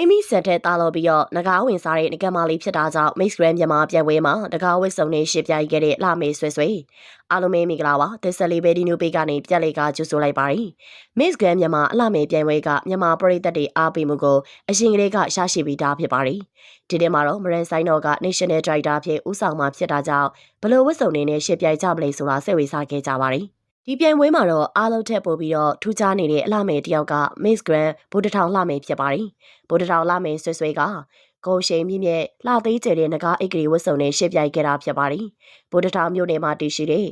အမီစက်တဲ့တာလို့ပြီးတော့ငကားဝင်စားတဲ့ငကမလေးဖြစ်တာကြောင့် Mix Grand မြန်မာပြက်ဝဲမှာတကားဝစ်စုံနဲ့ရှစ်ပြိုင်ခဲ့တဲ့လှမေဆွဲဆွဲအားလုံးပဲမင်္ဂလာပါသစ္စလေးပဲဒီနိုပေကနေပြက်လေးကကြိုဆိုလိုက်ပါရီ Mix Grand မြန်မာအလှမေပြိုင်ဝဲကမြန်မာပရိသတ်တွေအားပေးမှုကိုအရင်ကတည်းကရှာရှိပြီးသားဖြစ်ပါရီဒီနေ့မှာတော့မရန်ဆိုင်တော်က National Director ဖြစ်ဦးဆောင်မှာဖြစ်တာကြောင့်ဘလို့ဝစ်စုံတွေနဲ့ရှစ်ပြိုင်ကြမလဲဆိုတာစိတ်ဝင်စားခဲ့ကြပါရီ ဒီပြိုင်ပွဲမှာတော့အားလုံးထက်ပိုပြီးတော့ထူးခြားနေတဲ့အလှမယ်တယောက်က Miss Grand ဗိုလ်တထောင်လှမယ်ဖြစ်ပါတယ်။ဗိုလ်တထောင်လှမယ်ဆွဲဆွဲကကုံရှိန်မြင့်မြင့်လှသေးကျတဲ့ငကားအိတ်ကလေးဝတ်စုံနဲ့ရှစ်ပြိုင်ခဲ့တာဖြစ်ပါတယ်။ဗိုလ်တထောင်မြို့နယ်မှာတည်ရှိတဲ့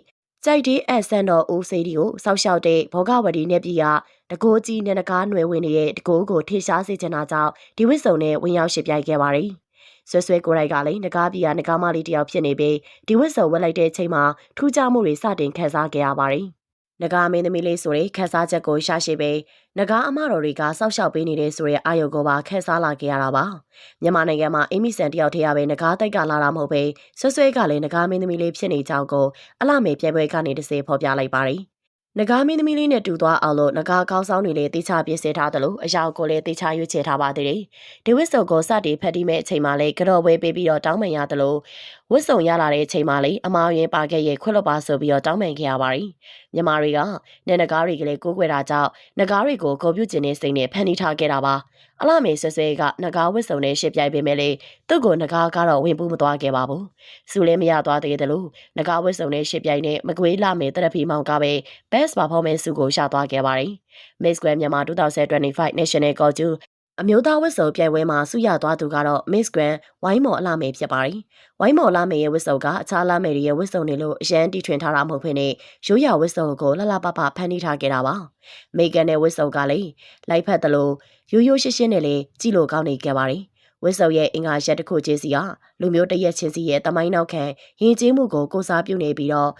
ကြိုက်တဲ့အဆန်တော်ဦးစေးဒီကိုစောက်ရှောက်တဲ့ဘောဂဝတီနဲ့ပြည်ကတကိုးကြီးနဲ့ငကားຫນွယ်ဝင်နေတဲ့တကိုးကိုထေရှားစေချင်တာကြောင့်ဒီဝတ်စုံနဲ့ဝင်ရောက်ရှစ်ပြိုင်ခဲ့ပါတယ်။ဆွဲဆွဲကိုရိုက်ကလည်းငကားပြည်ကငကားမလေးတယောက်ဖြစ်နေပြီးဒီဝတ်စုံဝတ်လိုက်တဲ့အချိန်မှာထူးခြားမှုတွေစတင်ခန်းစားခဲ့ရပါတယ်။ နဂါမင်းသမီးလေးဆိုတဲ့ခန်းစားချက်ကိုရှာရှိပေနဂါအမတော်တွေကစောက်ရှောက်ပေးနေတဲ့ဆိုတဲ့အာရုံကိုပါခန်းစားလာခဲ့ရတာပါမြန်မာနိုင်ငံမှာအင်းမီဆန်တယောက်တည်းရပဲနဂါတိုက်ကလာတာမဟုတ်ပဲဆွဆွဲကလည်းနဂါမင်းသမီးလေးဖြစ်နေကြောင်းကိုအလှမေပြပွဲကနေတစေဖော်ပြလိုက်ပါတယ်နဂါမင်းသမီးလေးနဲ့တူသွားအောင်လို့နဂါကောင်းဆောင်တွေလည်းတေချာပြည့်စည်ထားသလိုအရာကိုလည်းတေချာရွေးချယ်ထားပါသေးတယ်။ဒီဝစ်စုံကိုစတင်ဖက်တီးမဲ့အချိန်မှလည်းကြော်ဝဲပေးပြီးတော့တောင်းပန်ရသလိုဝစ်စုံရလာတဲ့အချိန်မှလည်းအမားရင်ပါခဲ့ရဲ့ခွတ်လွတ်ပါဆိုပြီးတော့တောင်းပန်ခဲ့ရပါတယ်။မြန်မာတွေကနနဂါတွေကလေးကိုးကွယ်တာကြောင့်နဂါတွေကိုဂုံပြုတ်ကျင်တဲ့စိတ်နဲ့ဖန်တီးထားခဲ့တာပါ။အလားမေဆွဆွဲကနဂါဝစ်စုံနဲ့ရှစ်ပြိုင်ပေးမယ်လေသူ့ကိုနဂါကတော့ဝင်ပူးမသွားခဲ့ပါဘူး။စူလည်းမရသွားသေးတယ်လို့နဂါဝစ်စုံနဲ့ရှစ်ပြိုင်နဲ့မကွေးလာမေတရဖီမောင်ကပဲ Best Performance ဆုကိုရသွားခဲ့ပါတယ်။ Miss Grand မြန်မာ2025 National Culture အမျိုးသားဝတ်စုံပြိုင်ပွဲမှာဆုရသွားသူကတော့ Miss Grand ဝိုင်းမော်အလှမေဖြစ်ပါတယ်။ဝိုင်းမော်အလှမေရဲ့ဝတ်စုံကအခြားအလှမေတွေရဲ့ဝတ်စုံတွေလို့အရန်တီထွင်ထားတာမဟုတ်ဘဲနဲ့ရိုးရာဝတ်စုံကိုလှလှပပဖန်တီးထားခဲ့တာပါ။မေကန်ရဲ့ဝတ်စုံကလည်းလိုက်ဖက်တယ်လို့ရိုးရိုးရှင်းရှင်းနဲ့လေကြည့်လို့ကောင်းနေခဲ့ပါတယ်။ဝစ်စုံရဲ့အင်္ဂါရက်တစ်ခုချင်းစီကလူမျိုးတရက်ချင်းစီရဲ့တမိုင်းနောက်ခံယဉ်ကျေးမှုကိုကိုစားပြုနေပြီးတော့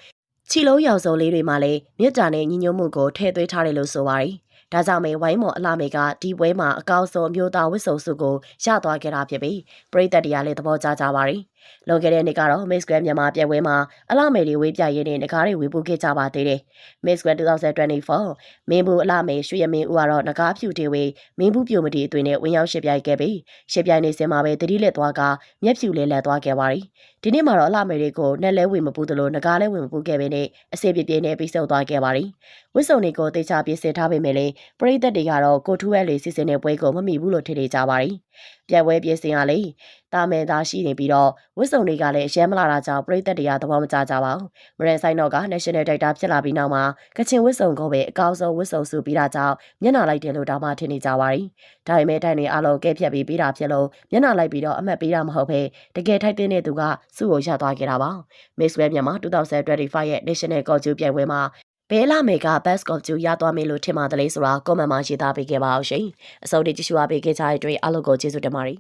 ချီလုံးရောက်စုံလေးတွေမှာလည်းမြစ်တာနဲ့ညီညွတ်မှုကိုထည့်သွင်းထားတယ်လို့ဆိုပါတယ်။ ဒါကြောင့်မေဝိုင်းမော်အလှမေကဒီပွဲမှာအကောက်ဆုံးမျိုးသားဝစ်စုံစုကိုရသွားခဲ့တာဖြစ်ပြီးပြည်သက်တရားလည်းသဘောကျကြပါတယ်။လွန်ခဲ့တဲ့နှစ်ကတော့ Miss Grand မြန်မာပြပွဲမှာအလှမေတွေဝေးပြရင်းနဲ့ငကားတွေဝေပူခဲ့ကြပါသေးတယ်။ Miss Grand 2024မင်းဘူးအလှမေရွှေရမင်းဦးကတော့ငကားဖြူတွေဝေးမင်းဘူးပြိုမတီအသွင်နဲ့ဝင်ရောက်ရှစ်ပြိုင်ခဲ့ပြီးရှစ်ပြိုင်နေစင်မှာပဲတတိလက်သွားကမျက်ဖြူလေးလက်သွားခဲ့ပါရီ။ဒီနေ့မှာတော့အလှမေတွေကိုနဲ့လဲဝင်မပူးသလိုငကားလဲဝင်မပူးခဲ့ပဲနဲ့အစီပြပြနဲ့ပြီးဆုံးသွားခဲ့ပါရီ။ဝစ်စုံတွေကိုတေချာပြစ်စင်ထားပေမဲ့လည်းပရိသတ်တွေကတော့ကိုထူးဝဲလေးစီစဉ်တဲ့ပွဲကိုမမိဘူးလို့ထင်နေကြပါရီ။ပြက်ဝဲပြစ်စင်ကလေတာမဲသားရှိနေပြီးတော့ဝစ်စုံတွေကလည်းအရန်မလာတာကြောင့်ပြည်သက်တွေကသဘောမကျကြပါဘူး။မရန်ဆိုင်တော့က National Director ဖြစ်လာပြီးနောက်မှာကချင်ဝစ်စုံကိုပဲအကောင်းဆုံးဝစ်စုံစုပြီးတာကြောင့်မျက်နှာလိုက်တယ်လို့တောင်မှထင်နေကြပါရီ။ဒါပေမဲ့တိုင်တွေအလုံးကဲဖြတ်ပြီးပြီးတာဖြစ်လို့မျက်နှာလိုက်ပြီးတော့အမှတ်ပေးတာမဟုတ်ဘဲတကယ်ထိုက်တဲ့သူကစုကိုရသွားခဲ့တာပါ။ Miss Web မြန်မာ2025ရဲ့ National Culture ပြိုင်ပွဲမှာ ဘဲလာမေက Best of ကျူရသွားမယ်လို့ထင်ပါတယ်ဆိုတာကွန်မန့်မှာရေးသားပေးခဲ့ပါအောင်ရှင်။အစိုးရကြည့်ရှုအားပေးခဲ့ကြတဲ့အတွက်အားလုံးကိုကျေးဇူးတင်ပါတယ်